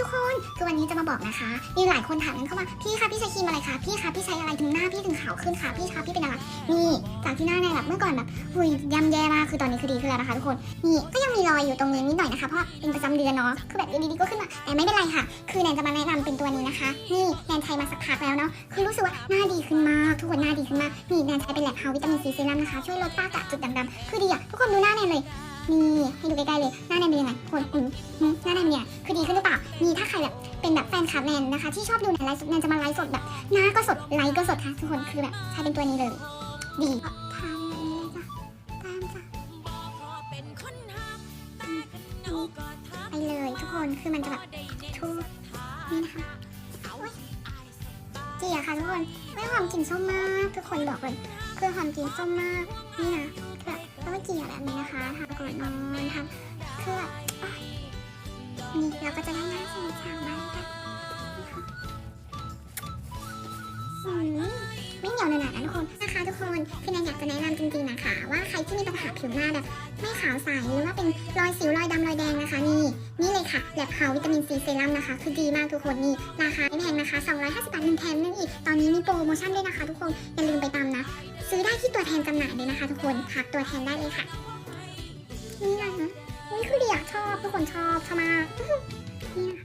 ทุกคนคือวันนี้จะมาบอกนะคะ มีหลายคนถามกันเข้ามา พี่คะพี่ใช้ครีมอะไรคะ พี่คะพี่ใช้อะไรถึงหน้าพี่ถึงขาวขึ้นคะพี่คะพี่เป็นอะไร นี่จากที่หน้าเนี่ยแบบเมื่อก่อนแบบหุยย่ำแย่มากคือตอนนี้คือดีขึ้นแล้วนะคะทุกคน นี่ก็ยังมีรอยอยู่ตรงนี้นิดหน่อยนะคะเพราะเป็นประจำเดือนเนาะ คือแบบอยู่ดีๆก็ขึ้นมาแต่ไม่เป็นไรค่ะ คือแนนจะมาแนะนำเป็นตัวนี้นะคะ นี่แนนใช้มาสักพักแล้วเนาะ คือรู้สึกว่าหน้าดีขึ้นมากทุกคนหน้าดีขึ้นมาก นี่แนนใช้เป็นแลบเฮาวิตามินซีเซรั่มนะคะช่วยลดฝ้ากระจุดด่างดำคือดีอะทุกคนดูหน้าแนนเลย นี่ให้ดูใกล้ๆเลยหน้าแนนเป็นยังไงคนอืมหน้าแนนเนี่ยคือดีขึ้นหรือเปล่า แบแฟนคลับแนนนะคะ ที่ชอบดูแนนไลฟ์สดแนนจะมาไลฟ์สดแบบหน้าก็สดไลฟ์ก็สดค่ะทุกคนคือแบบใช้เป็นตัวนี้เลย ดีทานเลยจ้ะตามจ้ะไปเลยทุกคนคือมันจะแบบทุกนี่นะคะจีอะค่ะทุกคนไม่หอมกลิ่นส้มมากทุกคนบอกเลยคือหอมกลิ่นส้มมากนี่นะคือแบบแล้วก็จีอะแบบนี้นะคะทาก่อนนอนทำคือแบบโอ๊ยนี่เราก็จะได้หน้า นะทุกคนนะคะทุกคนคือแนนอยากจะแนะนำจริงๆนะคะว่าใครที่มีปัญหาผิวหน้าแบบไม่ขาวใสหรือว่าเป็นรอยสิวรอยดำรอยแดงนะคะนี่นี่เลยค่ะแลบเฮาวิตามินซีเซรั่มนะคะ คือดีมากทุกคนนี่ราคาไม่แพงนะคะ 250 บาทหนึ่งแถมหนึงอีก ตอนนี้มีโปรโมชั่นด้วยนะคะ ทุกคนอย่าลืมไปตามนะ ซื้อได้ที่ตัวแทนจำหน่ายเลยนะคะ ทุกคนทักตัวแทนได้เลยค่ะนี่นะนี่คือเดียชอบทุกคนชอบชอบมากนี่นะ